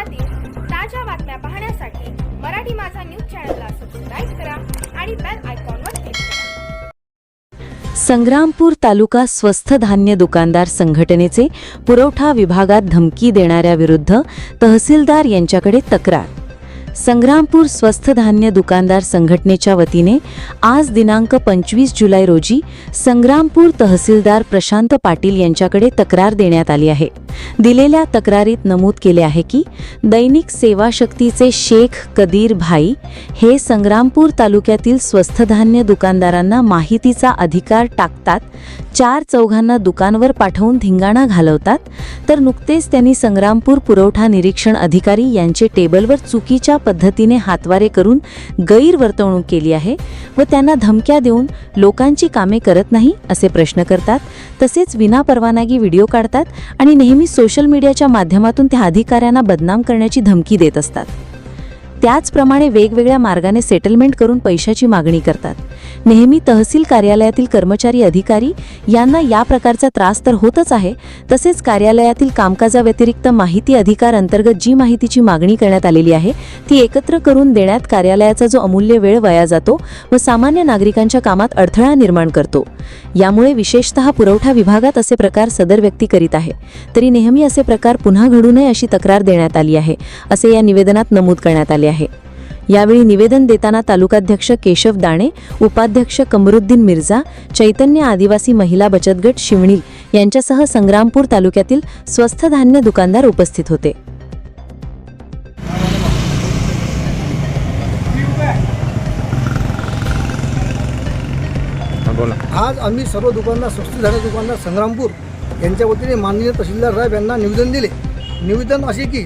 देशातील ताज्या बातम्या पाहण्यासाठी मराठी माझा न्यूज चॅनलला सबस्क्राईब करा आणि बेल आयकॉनवर क्लिक करा. संग्रामपूर तालुका स्वस्थ धान्य दुकानदार संघटनेचे पुरवठा विभागात धमकी देणाऱ्याविरुद्ध तहसीलदार यांच्याकडे तक्रार. संग्रामपूर स्वस्थ धान्य दुकानदार संघटनेच्या वतीने आज दिनांक पंचवीस जुलै रोजी संग्रामपूर तहसीलदार प्रशांत पाटील यांच्याकडे तक्रार देण्यात आली आहे. दिलेल्या तक्रारीत नमूद केले आहे की दैनिक सेवा शक्तीचे शेख कदीर भाई हे संग्रामपूर तालुक्यातील स्वस्थ धान्य दुकानदारांना माहितीचा अधिकार टाकतात चार चौघांना दुकानवर पाठवून धिंगाणा घालवतात तर नुकतेच त्यांनी संग्रामपूर पुरवठा निरीक्षण अधिकारी यांचे टेबलवर चुकीच्या पद्धतीने हातवारे करून गैरवर्तवणूक केली आहे व त्यांना धमक्या देऊन लोकांची कामे करत नाही असे प्रश्न करतात तसेच विनापरवानगी व्हिडिओ काढतात आणि नेहमी सोशल मीडियाच्या माध्यमातून त्या अधिकाऱ्यांना बदनाम करण्याची धमकी देत असतात. त्याचप्रमाणे वेगवेगळ्या मार्गाने सेटलमेंट करून पैशाची मागणी करतात. नेहमी तहसील कार्यालयातील कर्मचारी अधिकारी यांना या प्रकारचा त्रास तर होतच आहे. तसेच कार्यालयातील कामकाजाव्यतिरिक्त माहिती अधिकार अंतर्गत जी माहितीची मागणी करण्यात आलेली आहे ती एकत्र करून देण्यात कार्यालयाचा जो अमूल्य वेळ वाया जातो व सामान्य नागरिकांच्या कामात अडथळा निर्माण करतो. यामुळे विशेषतः पुरवठा विभागात असे प्रकार सदर व्यक्ती करीत आहे. तरी नेहमी असे प्रकार पुन्हा घडू नये अशी तक्रार देण्यात आली आहे असे या निवेदनात नमूद करण्यात आले आहे. यावेळी निवेदन देताना तालुकाध्यक्ष केशव दाणे उपाध्यक्ष कमरुद्दीन मिर्झा चैतन्य आदिवासी महिला बचत गट शिवणी यांच्यासह संग्रामपूर तालुक्यातील स्वस्थ धान्य दुकानदार उपस्थित होते. आज आम्ही सर्व दुकानदार स्वस्त झाले दुकानदार संग्रामपूर यांच्या वतीने माननीय तहसीलदार साहेब यांना निवेदन दिले. निवेदन असे की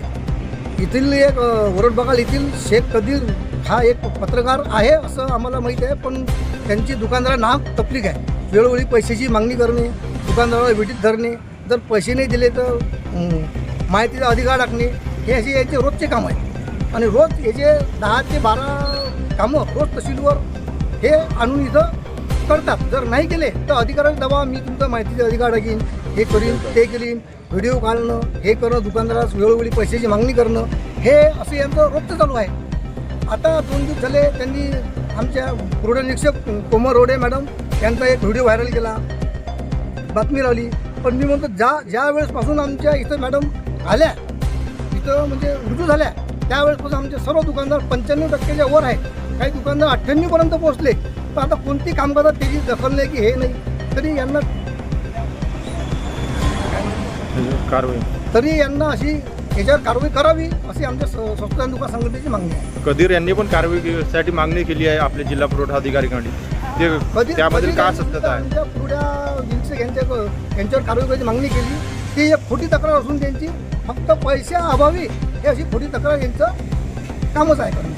येथील एक अ, वरडबगाल येथील शेख कदीर हा एक पत्रकार आहे असं आम्हाला माहीत आहे पण त्यांची दुकानदारा नाव तपलीक आहे. वेळोवेळी पैशाची मागणी करणे दुकानदाराला विटीत धरणे जर पैसे नाही दिले तर माहितीचा अधिकार टाकणे हे असे याचे रोजचे काम आहे. आणि रोज याचे दहा ते बारा कामं रोज तहसीलवर हे आणून इथं करतात. जर नाही केले तर अधिकाराचा दबाव मी तुमचा माहितीचा अधिकार टाकीन हे करीन ते करीन. व्हिडिओ काढणं हे करणं दुकानदारास वेळोवेळी पैशाची मागणी करणं हे असं यांचं रोजचं चालू आहे. आता दोन दिवस झाले त्यांनी आमच्या रोडनिरीक्षक निरीक्षक कोमर रोडे मॅडम यांचा एक व्हिडिओ व्हायरल केला. बातमी लावली. पण मी म्हणतो ज्या ज्या वेळेसपासून आमच्या इथं मॅडम आल्या इथं म्हणजे रुजू झाल्या त्यावेळेसपासून आमचे सर्व दुकानदार पंच्याण्णव टक्क्याच्या वर आहे काही दुकानदार अठ्ठ्याण्णवपर्यंत पोहोचले. तर आता कोणती काम त्याची दखल नाही की हे नाही तरी यांना कारवाई. तरी यांना अशी याच्यावर कारवाई करावी अशी आमच्या स- स्वस्त दुकान संघटनेची मागणी आहे. कदीर यांनी पण कारवाईसाठी मागणी केली आहे आपल्या जिल्हा पुरवठा अधिकाऱ्यांकडे ते कधी त्यामध्ये कधी का त्यांनी सत्यता आहे? आमच्या पुढ्या दिवशी यांच्या यांच्यावर कारवाई करायची मागणी केली. ती एक खोटी तक्रार असून त्यांची फक्त पैशा अभावी हे अशी खोटी तक्रार यांचं कामच आहे. करणं